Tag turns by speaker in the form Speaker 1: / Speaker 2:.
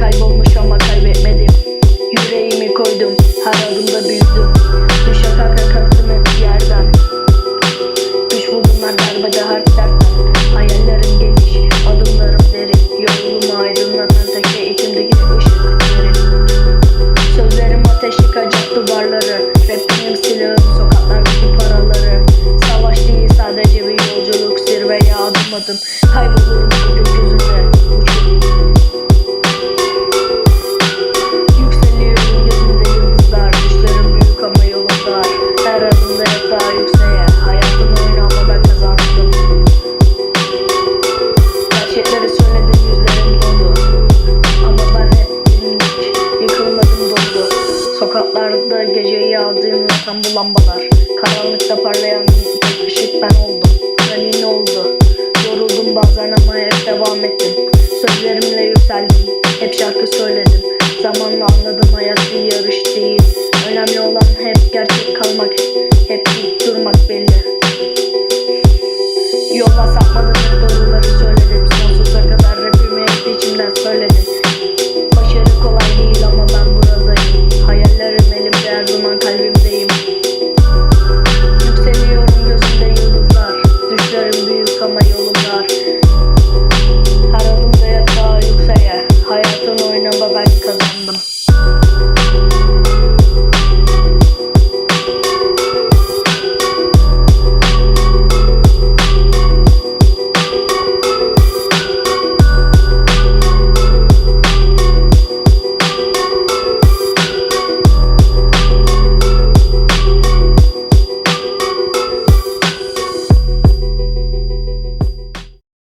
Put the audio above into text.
Speaker 1: Kaybolmuş ama kaybetmedim. Yüreğimi koydum Her adımda büyüdüm Bu şaka kakasını yerden. Güç bulunlar darbede her dertten. Hayallerim geniş Adımlarım derin. Yolum aydınlatan teke içimdeki ışık derin Sözlerim ateş yıkacak duvarları. Rap silahım sokaklardaki paraları. Savaş değil sadece bir yolculuk Zirveye adım adım. Kaybolur Sokaklarda geceyi yağdığım bu lambalar Karanlıkta parlayan ışık ben oldum Hani ne oldu? Yoruldum bazen ama hep devam ettim Sözlerimle yükseldim Hep şarkı söyledim Zamanla anladım